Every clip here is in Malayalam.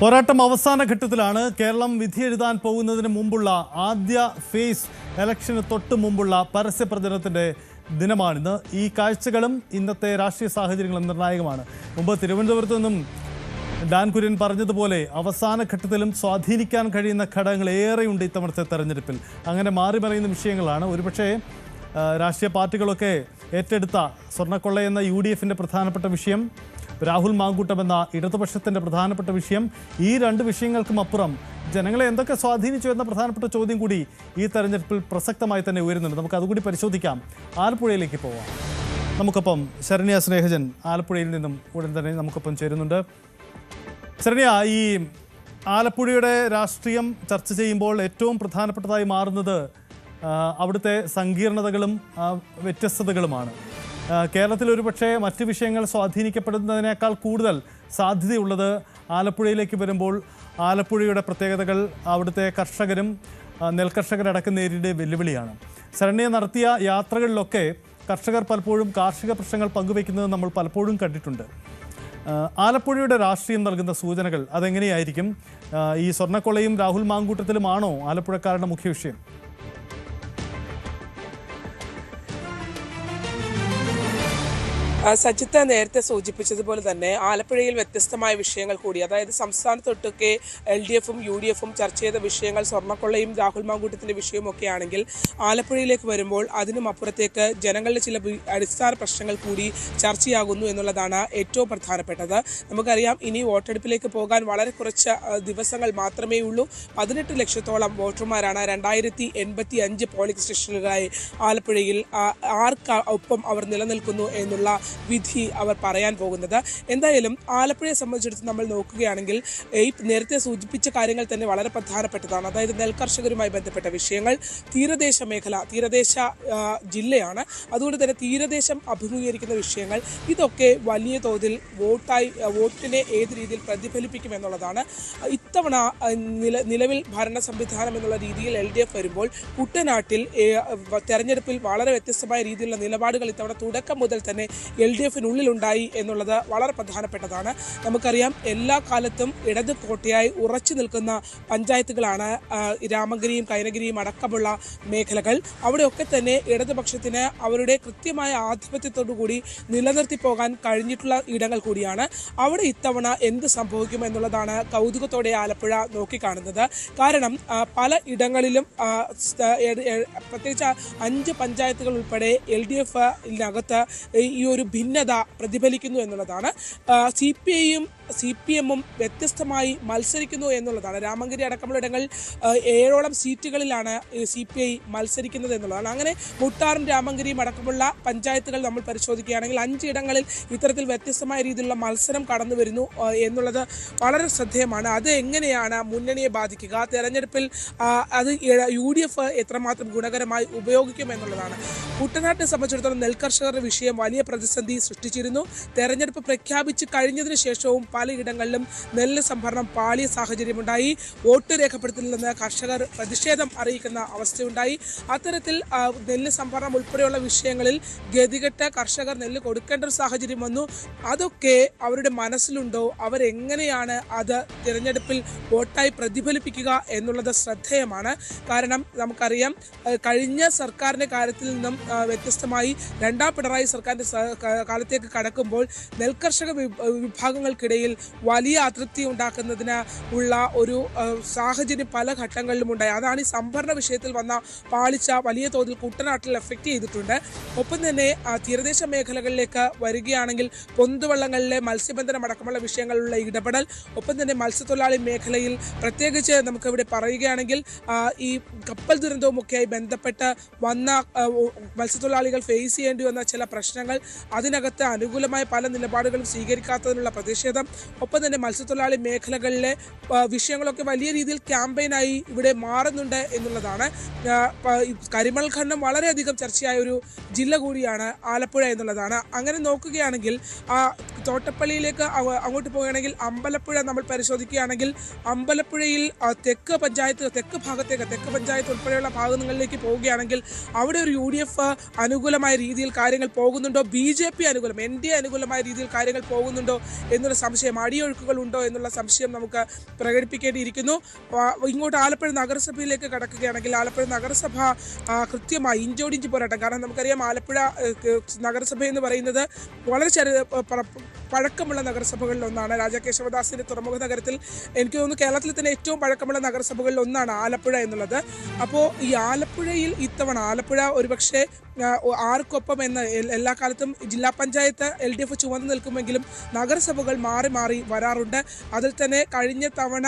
പോരാട്ടം അവസാന ഘട്ടത്തിലാണ് കേരളം വിധി എഴുതാൻ പോകുന്നതിന് മുമ്പുള്ള ആദ്യ ഫേസ് ഇലക്ഷന് തൊട്ട് മുമ്പുള്ള പരസ്യ പ്രചരണത്തിന്റെ ദിനമാണിന്ന്. ഈ കാഴ്ചകളും ഇന്നത്തെ രാഷ്ട്രീയ സാഹചര്യങ്ങളും നിർണായകമാണ്. മുമ്പ് തിരുവനന്തപുരത്ത് നിന്നും ഡാൻ കുര്യൻ പറഞ്ഞതുപോലെ അവസാന ഘട്ടത്തിലും സ്വാധീനിക്കാൻ കഴിയുന്ന ഘടകങ്ങൾ ഏറെയുണ്ട് ഇത്തവണത്തെ തെരഞ്ഞെടുപ്പിൽ. അങ്ങനെ മാറി മറിയുന്ന വിഷയങ്ങളാണ്. ഒരുപക്ഷേ രാഷ്ട്രീയ പാർട്ടികളൊക്കെ ഏറ്റെടുത്ത സ്വർണക്കൊള്ള എന്ന യു ഡി എഫിന്റെ പ്രധാനപ്പെട്ട വിഷയം രാഹുൽ മാങ്കൂട്ടം എന്ന ഇടതുപക്ഷത്തിന്റെ പ്രധാനപ്പെട്ട വിഷയം. ഈ രണ്ട് വിഷയങ്ങൾക്കും അപ്പുറം ജനങ്ങളെ എന്തൊക്കെ സ്വാധീനിച്ചു എന്ന പ്രധാനപ്പെട്ട ചോദ്യം കൂടി ഈ തെരഞ്ഞെടുപ്പിൽ പ്രസക്തമായി തന്നെ ഉയരുന്നുണ്ട്. നമുക്ക് അതുകൂടി പരിശോധിക്കാം. ആലപ്പുഴയിലേക്ക് പോവാം. നമുക്കൊപ്പം ശരണ്യ സ്നേഹജൻ ആലപ്പുഴയിൽ നിന്നും ഉടൻ തന്നെ നമുക്കൊപ്പം ചേരുന്നുണ്ട്. ശരണ്യ ഈ ആലപ്പുഴയുടെ രാഷ്ട്രീയം ചർച്ച ചെയ്യുമ്പോൾ ഏറ്റവും പ്രധാനപ്പെട്ടതായി മാറുന്നത് അവിടുത്തെ സങ്കീർണതകളും വ്യത്യസ്തതകളുമാണ്. കേരളത്തിൽ ഒരുപക്ഷെ മറ്റ് വിഷയങ്ങൾ സ്വാധീനിക്കപ്പെടുന്നതിനേക്കാൾ കൂടുതൽ സാധ്യതയുള്ളത് ആലപ്പുഴയിലേക്ക് വരുമ്പോൾ ആലപ്പുഴയുടെ പ്രത്യേകതകൾ അവിടുത്തെ കർഷകരും നെൽകർഷകരടക്കം നേരിടേണ്ട വെല്ലുവിളിയാണ്. ശരണ്യ നടത്തിയ യാത്രകളിലൊക്കെ കർഷകർ പലപ്പോഴും കാർഷിക പ്രശ്നങ്ങൾ പങ്കുവയ്ക്കുന്നത് നമ്മൾ പലപ്പോഴും കണ്ടിട്ടുണ്ട്. ആലപ്പുഴയുടെ രാഷ്ട്രീയം നൽകുന്ന സൂചനകൾ അതെങ്ങനെയായിരിക്കും? ഈ സ്വർണക്കൊളയും രാഹുൽ മാങ്കൂട്ടത്തിലുമാണോ ആലപ്പുഴക്കാരുടെ മുഖ്യ വിഷയം? സജിത്ത നേരത്തെ സൂചിപ്പിച്ചതുപോലെ തന്നെ ആലപ്പുഴയിൽ വ്യത്യസ്തമായ വിഷയങ്ങൾ കൂടി അതായത് സംസ്ഥാനത്തൊട്ടൊക്കെ എൽ ഡി എഫും യു ഡി എഫും ചർച്ച ചെയ്ത വിഷയങ്ങൾ സ്വർണക്കൊള്ളയും രാഹുൽ മാങ്കൂട്ടത്തിന്റെ വിഷയവും ഒക്കെ ആണെങ്കിൽ ആലപ്പുഴയിലേക്ക് വരുമ്പോൾ അതിനും അപ്പുറത്തേക്ക് ജനങ്ങളുടെ ചില അടിസ്ഥാന പ്രശ്നങ്ങൾ കൂടി ചർച്ചയാകുന്നു എന്നുള്ളതാണ് ഏറ്റവും പ്രധാനപ്പെട്ടത്. നമുക്കറിയാം ഇനി വോട്ടെടുപ്പിലേക്ക് പോകാൻ വളരെ കുറച്ച് ദിവസങ്ങൾ മാത്രമേ ഉള്ളൂ. പതിനെട്ട് ലക്ഷത്തോളം വോട്ടർമാരാണ് രണ്ടായിരത്തി എൺപത്തി അഞ്ച് പോളിംഗ് സ്റ്റേഷനുകളായി ആലപ്പുഴയിൽ ആർക്ക് ഒപ്പം അവർ നിലനിൽക്കുന്നു എന്നുള്ള വിധി അവർ പറയാൻ പോകുന്നത്. എന്തായാലും ആലപ്പുഴയെ സംബന്ധിച്ചിടത്ത് നമ്മൾ നോക്കുകയാണെങ്കിൽ ഈ നേരത്തെ സൂചിപ്പിച്ച കാര്യങ്ങൾ തന്നെ വളരെ പ്രധാനപ്പെട്ടതാണ്. അതായത് നെൽകർഷകരുമായി ബന്ധപ്പെട്ട വിഷയങ്ങൾ തീരദേശ മേഖല തീരദേശ ജില്ലയാണ്. അതുകൊണ്ട് തന്നെ തീരദേശം അഭിമുഖീകരിക്കുന്ന വിഷയങ്ങൾ ഇതൊക്കെ വലിയ തോതിൽ വോട്ടായി വോട്ടിനെ ഏത് രീതിയിൽ പ്രതിഫലിപ്പിക്കും എന്നുള്ളതാണ്. ഇത്തവണ നില നിലവിൽ ഭരണ സംവിധാനം എന്നുള്ള രീതിയിൽ എൽ ഡി എഫ് വരുമ്പോൾ കുട്ടനാട്ടിൽ തെരഞ്ഞെടുപ്പിൽ വളരെ വ്യത്യസ്തമായ രീതിയിലുള്ള നിലപാടുകൾ ഇത്തവണ തുടക്കം മുതൽ തന്നെ എൽ ഡി എഫിനുള്ളിലുണ്ടായി എന്നുള്ളത് വളരെ പ്രധാനപ്പെട്ടതാണ്. നമുക്കറിയാം എല്ലാ കാലത്തും ഇടത് കോട്ടയായി ഉറച്ചു നിൽക്കുന്ന പഞ്ചായത്തുകളാണ് രാമഗിരിയും കൈനഗിരിയും അടക്കമുള്ള മേഖലകൾ. അവിടെയൊക്കെ തന്നെ ഇടതുപക്ഷത്തിന് അവരുടെ കൃത്യമായ ആധിപത്യത്തോടു കൂടി നിലനിർത്തി പോകാൻ കഴിഞ്ഞിട്ടുള്ള ഇടങ്ങൾ കൂടിയാണ്. അവിടെ ഇത്തവണ എന്ത് സംഭവിക്കും എന്നുള്ളതാണ് കൗതുകത്തോടെ ആലപ്പുഴ നോക്കിക്കാണുന്നത്. കാരണം പല ഇടങ്ങളിലും പ്രത്യേകിച്ച് അഞ്ച് പഞ്ചായത്തുകൾ ഉൾപ്പെടെ എൽ ഡി എഫിനകത്ത് ഈ ഒരു ഭിന്നത പ്രതിഫലിക്കുന്നു എന്നുള്ളതാണ്. സി പി ഐയും സി പി എമ്മും വ്യത്യസ്തമായി മത്സരിക്കുന്നു എന്നുള്ളതാണ്. രാമങ്കരി അടക്കമുള്ള ഇടങ്ങൾ ഏഴോളം സീറ്റുകളിലാണ് സി പി ഐ മത്സരിക്കുന്നത് എന്നുള്ളതാണ്. അങ്ങനെ മുട്ടാറും രാമങ്കരിയും അടക്കമുള്ള പഞ്ചായത്തുകൾ നമ്മൾ പരിശോധിക്കുകയാണെങ്കിൽ അഞ്ച് ഇടങ്ങളിൽ ഇത്തരത്തിൽ വ്യത്യസ്തമായ രീതിയിലുള്ള മത്സരം കടന്നു വരുന്നു എന്നുള്ളത് വളരെ ശ്രദ്ധേയമാണ്. അത് എങ്ങനെയാണ് മുന്നണിയെ ബാധിക്കുക? തെരഞ്ഞെടുപ്പിൽ അത് യു ഡി എഫ് എത്രമാത്രം ഗുണകരമായി ഉപയോഗിക്കും എന്നുള്ളതാണ്. കുട്ടനാട്ടിനെ സംബന്ധിച്ചിടത്തോളം നെൽകർഷകരുടെ വിഷയം വലിയ പ്രതിസന്ധി സൃഷ്ടിച്ചിരുന്നു. തെരഞ്ഞെടുപ്പ് പ്രഖ്യാപിച്ച് കഴിഞ്ഞതിന് ശേഷവും പലയിടങ്ങളിലും നെല്ല് സംഭരണം പാളിയ സാഹചര്യമുണ്ടായി. വോട്ട് രേഖപ്പെടുത്തില്ലെന്ന് കർഷകർ പ്രതിഷേധം അറിയിക്കുന്ന അവസ്ഥയുണ്ടായി. അത്തരത്തിൽ നെല്ല് സംഭരണം ഉൾപ്പെടെയുള്ള വിഷയങ്ങളിൽ ഗതികെട്ട കർഷകർ നെല്ല് കൊടുക്കേണ്ട ഒരു സാഹചര്യം വന്നു. അതൊക്കെ അവരുടെ മനസ്സിലുണ്ടോ? അവരെങ്ങനെയാണ് അത് തിരഞ്ഞെടുപ്പിൽ വോട്ടായി പ്രതിഫലിപ്പിക്കുക എന്നുള്ളത് ശ്രദ്ധേയമാണ്. കാരണം നമുക്കറിയാം കഴിഞ്ഞ സർക്കാരിന്റെ കാര്യത്തിൽ നിന്നും വ്യത്യസ്തമായി രണ്ടാം പിണറായി സർക്കാരിന്റെ കാലത്തേക്ക് കടക്കുമ്പോൾ നെൽകർഷക വി- വിഭാഗങ്ങൾക്കിടയിൽ വലിയ അതൃപ്തി ഉണ്ടാക്കുന്നതിന് ഉള്ള ഒരു സാഹചര്യം പല ഘട്ടങ്ങളിലും ഉണ്ടായി. അതാണ് ഈ സംഭരണ വിഷയത്തിൽ വന്ന പാളിച്ച വലിയ തോതിൽ കുട്ടനാട്ടിൽ എഫക്റ്റ് ചെയ്തിട്ടുണ്ട്. ഒപ്പം തന്നെ തീരദേശ മേഖലകളിലേക്ക് വരികയാണെങ്കിൽ പൊന്തുവള്ളങ്ങളിലെ മത്സ്യബന്ധനം അടക്കമുള്ള വിഷയങ്ങളിലുള്ള ഇടപെടൽ ഒപ്പം തന്നെ മത്സ്യത്തൊഴിലാളി മേഖലയിൽ പ്രത്യേകിച്ച് നമുക്കിവിടെ പറയുകയാണെങ്കിൽ ഈ കപ്പൽ ദുരന്തവുമൊക്കെയായി ബന്ധപ്പെട്ട് വന്ന മത്സ്യത്തൊഴിലാളികൾ ഫേസ് ചെയ്യേണ്ടി വന്ന ചില പ്രശ്നങ്ങൾ അതിനകത്ത് അനുകൂലമായ പല നിലപാടുകളും സ്വീകരിക്കാത്തതിനുള്ള പ്രതിഷേധം ഒപ്പം തന്നെ മത്സ്യത്തൊഴിലാളി മേഖലകളിലെ വിഷയങ്ങളൊക്കെ വലിയ രീതിയിൽ ക്യാമ്പയിനായി ഇവിടെ മാറുന്നുണ്ട് എന്നുള്ളതാണ്. കരിമൽ ഖണ്ഡം വളരെയധികം ചർച്ചയായ ഒരു ജില്ല കൂടിയാണ് ആലപ്പുഴ എന്നുള്ളതാണ്. അങ്ങനെ നോക്കുകയാണെങ്കിൽ ആ തോട്ടപ്പള്ളിയിലേക്ക് അങ്ങോട്ട് പോവുകയാണെങ്കിൽ അമ്പലപ്പുഴ നമ്മൾ പരിശോധിക്കുകയാണെങ്കിൽ അമ്പലപ്പുഴയിൽ തെക്ക് പഞ്ചായത്ത് തെക്ക് ഭാഗത്തേക്ക് തെക്ക് പഞ്ചായത്ത് ഉൾപ്പെടെയുള്ള ഭാഗങ്ങളിലേക്ക് പോവുകയാണെങ്കിൽ അവിടെ ഒരു യു ഡി എഫ് അനുകൂലമായ രീതിയിൽ കാര്യങ്ങൾ പോകുന്നുണ്ടോ? ബി ജെ പി അനുകൂലം എൻ ഡി എ അനുകൂലമായ രീതിയിൽ കാര്യങ്ങൾ പോകുന്നുണ്ടോ? എന്നുള്ള സംശയം സംശയം അടിയൊഴുക്കുകൾ ഉണ്ടോ എന്നുള്ള സംശയം നമുക്ക് പ്രകടിപ്പിക്കേണ്ടിയിരിക്കുന്നു. ഇങ്ങോട്ട് ആലപ്പുഴ നഗരസഭയിലേക്ക് കടക്കുകയാണെങ്കിൽ ആലപ്പുഴ നഗരസഭ കൃത്യമായി ഇഞ്ചോടിഞ്ച് പോരാട്ടം. കാരണം നമുക്കറിയാം ആലപ്പുഴ നഗരസഭ എന്ന് പറയുന്നത് വളരെ ചെറിയ പഴക്കമുള്ള നഗരസഭകളിൽ ഒന്നാണ്. രാജാകേശവദാസിന്റെ തുറമുഖ നഗരത്തിൽ എനിക്ക് തോന്നുന്നു കേരളത്തിൽ തന്നെ ഏറ്റവും പഴക്കമുള്ള നഗരസഭകളിൽ ഒന്നാണ് ആലപ്പുഴ എന്നുള്ളത്. അപ്പോൾ ഈ ആലപ്പുഴയിൽ ഇത്തവണ ആലപ്പുഴ ഒരുപക്ഷെ ആർക്കൊപ്പം എന്ന് എല്ലാ കാലത്തും ജില്ലാ പഞ്ചായത്ത് എൽ ഡി എഫ് ചുമന്നു നിൽക്കുമെങ്കിലും നഗരസഭകൾ മാറി മാറി വരാറുണ്ട്. അതിൽ തന്നെ കഴിഞ്ഞ തവണ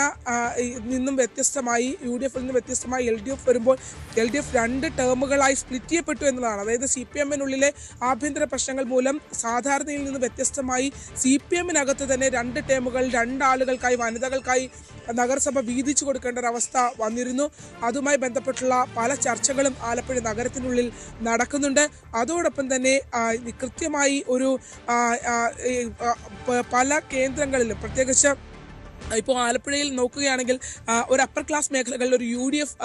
നിന്നും വ്യത്യസ്തമായി യു ഡി എഫിൽ നിന്ന് വ്യത്യസ്തമായി എൽ ഡി എഫ് വരുമ്പോൾ എൽ ഡി എഫ് രണ്ട് ടേമുകളായി സ്പ്ലിറ്റ് ചെയ്യപ്പെട്ടു എന്നതാണ്. അതായത് സി പി എമ്മിനുള്ളിലെ ആഭ്യന്തര പ്രശ്നങ്ങൾ മൂലം സാധാരണയിൽ നിന്ന് വ്യത്യസ്തമായി സി പി എമ്മിനകത്ത് തന്നെ രണ്ട് ടേമുകൾ രണ്ടാളുകൾക്കായി വനിതകൾക്കായി നഗരസഭ വീതിച്ചു കൊടുക്കേണ്ട ഒരു അവസ്ഥ വന്നിരുന്നു. അതുമായി ബന്ധപ്പെട്ടുള്ള പല ചർച്ചകളും ആലപ്പുഴ നഗരത്തിനുള്ളിൽ നടക്കുന്നുണ്ട് അതോടൊപ്പം തന്നെ കൃത്യമായി ഒരു പല കേന്ദ്രങ്ങളിലും പ്രത്യേകിച്ച് ഇപ്പോൾ ആലപ്പുഴയിൽ നോക്കുകയാണെങ്കിൽ ഒരു അപ്പർ ക്ലാസ് മേഖലകളിൽ ഒരു യു ഡി എഫ്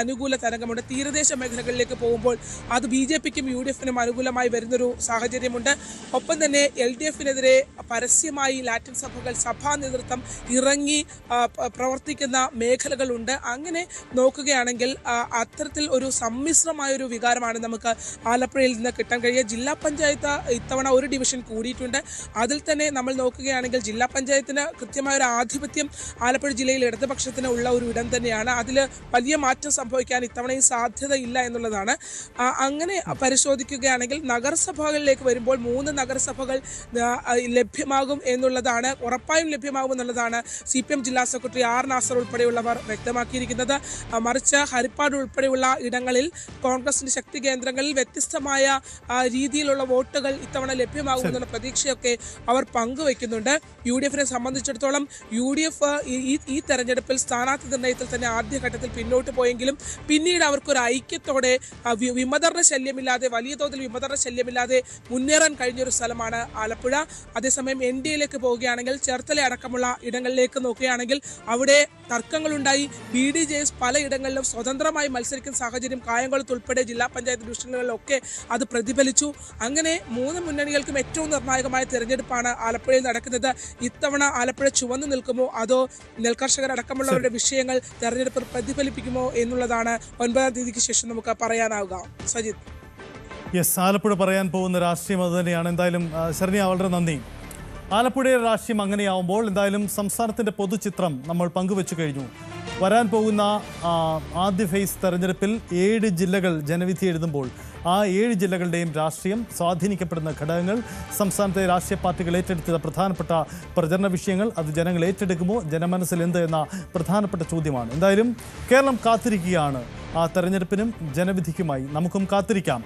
അനുകൂല തരംഗമുണ്ട്. തീരദേശ മേഖലകളിലേക്ക് പോകുമ്പോൾ അത് ബി ജെ പിക്കും യു ഡി എഫിനും അനുകൂലമായി വരുന്നൊരു സാഹചര്യമുണ്ട്. ഒപ്പം തന്നെ എൽ ഡി എഫിനെതിരെ പരസ്യമായി ലാറ്റിൻ സഭകൾ സഭാ നേതൃത്വം ഇറങ്ങി പ്രവർത്തിക്കുന്ന മേഖലകളുണ്ട്. അങ്ങനെ നോക്കുകയാണെങ്കിൽ അത്തരത്തിൽ ഒരു സമ്മിശ്രമായൊരു വികാരമാണ് നമുക്ക് ആലപ്പുഴയിൽ നിന്ന് കിട്ടാൻ കഴിയുക. ജില്ലാ പഞ്ചായത്ത് ഇത്തവണ ഒരു ഡിവിഷൻ കൂടിയിട്ടുണ്ട്. അതിൽ തന്നെ നമ്മൾ നോക്കുകയാണെങ്കിൽ ജില്ലാ പഞ്ചായത്തിന് കൃത്യമായ ഒരു ആധിപത്യം ആലപ്പുഴ ജില്ലയിൽ ഇടതുപക്ഷത്തിന് ഉള്ള ഒരു ഇടം തന്നെയാണ്. അതിൽ വലിയ മാറ്റം സംഭവിക്കാൻ ഇത്തവണയും സാധ്യതയില്ല എന്നുള്ളതാണ്. അങ്ങനെ പരിശോധിക്കുകയാണെങ്കിൽ നഗരസഭകളിലേക്ക് വരുമ്പോൾ മൂന്ന് നഗരസഭകൾ ലഭ്യമാകും എന്നുള്ളതാണ് ഉറപ്പായും ലഭ്യമാകും എന്നുള്ളതാണ് സി പി എം ജില്ലാ സെക്രട്ടറി ആർ നാസർ ഉൾപ്പെടെയുള്ളവർ വ്യക്തമാക്കിയിരിക്കുന്നത്. മറിച്ച് ഹരിപ്പാട് ഉൾപ്പെടെയുള്ള ഇടങ്ങളിൽ കോൺഗ്രസിന്റെ ശക്തി കേന്ദ്രങ്ങളിൽ വ്യത്യസ്തമായ രീതിയിലുള്ള വോട്ടുകൾ ഇത്തവണ ലഭ്യമാകുമെന്നുള്ള പ്രതീക്ഷയൊക്കെ അവർ പങ്കുവെക്കുന്നുണ്ട്. യു ഡി എഫിനെ സംബന്ധിച്ചിടത്തോളം യു ഡി എഫ് ഈ തെരഞ്ഞെടുപ്പിൽ സ്ഥാനാർത്ഥി നിർണയത്തിൽ തന്നെ ആദ്യഘട്ടത്തിൽ പിന്നോട്ട് പോയെങ്കിലും പിന്നീട് അവർക്കൊരു ഐക്യത്തോടെ വിമതരുടെ ശല്യമില്ലാതെ വലിയ തോതിൽ വിമതരുടെ ശല്യമില്ലാതെ മുന്നേറാൻ കഴിഞ്ഞൊരു സ്ഥലമാണ് ആലപ്പുഴ. അതേസമയം എൻ ഡി എയിലേക്ക് പോവുകയാണെങ്കിൽ ചേർത്തല അടക്കമുള്ള ഇടങ്ങളിലേക്ക് നോക്കുകയാണെങ്കിൽ അവിടെ തർക്കങ്ങളുണ്ടായി. ബി ഡി ജെ എസ് പലയിടങ്ങളിലും സ്വതന്ത്രമായി മത്സരിക്കുന്ന സാഹചര്യം കായംകുളത്ത് ഉൾപ്പെടെ ജില്ലാ പഞ്ചായത്ത് ഡിവിഷനുകളിലൊക്കെ അത് പ്രതിഫലിച്ചു. അങ്ങനെ മൂന്ന് മുന്നണികൾക്കും ഏറ്റവും നിർണായകമായ തിരഞ്ഞെടുപ്പാണ് ആലപ്പുഴയിൽ നടക്കുന്നത്. ഇത്തവണ ആലപ്പുഴ ചുവന്നു നിൽക്കുമോ അതോ നെൽകർഷകരടക്കമുള്ളവരുടെ വിഷയങ്ങൾ തെരഞ്ഞെടുപ്പിൽ പ്രതിഫലിപ്പിക്കുമോ എന്നുള്ളതാണ് ഒൻപതാം തീയതിക്ക് ശേഷം നമുക്ക് പറയാനാവുക. സജിത്. യെസ് ആലപ്പുഴ പറയാൻ പോകുന്ന രാഷ്ട്രീയം അത് തന്നെയാണ്. എന്തായാലും ശരണ്യ വളരെ നന്ദി. ആലപ്പുഴയുടെ രാഷ്ട്രീയം അങ്ങനെയാവുമ്പോൾ എന്തായാലും സംസ്ഥാനത്തിന്റെ പൊതുചിത്രം നമ്മൾ പങ്കുവെച്ചു കഴിഞ്ഞു. വരാൻ പോകുന്ന ആദ്യ ഫേസ് തെരഞ്ഞെടുപ്പിൽ ഏഴ് ജില്ലകൾ ജനവിധി എഴുതുമ്പോൾ ആ ഏഴ് ജില്ലകളുടെയും രാഷ്ട്രീയം സ്വാധീനിക്കപ്പെടുന്ന ഘടകങ്ങൾ സംസ്ഥാനത്തെ രാഷ്ട്രീയ പാർട്ടികൾ ഏറ്റെടുത്ത പ്രധാനപ്പെട്ട പ്രചരണ വിഷയങ്ങൾ അത് ജനങ്ങൾ ഏറ്റെടുക്കുമോ ജനമനസ്സിൽ എന്ത് എന്ന പ്രധാനപ്പെട്ട ചോദ്യമാണ്. എന്തായാലും കേരളം കാത്തിരിക്കുകയാണ്. ആ തെരഞ്ഞെടുപ്പിനും ജനവിധിക്കുമായി നമുക്കും കാത്തിരിക്കാം.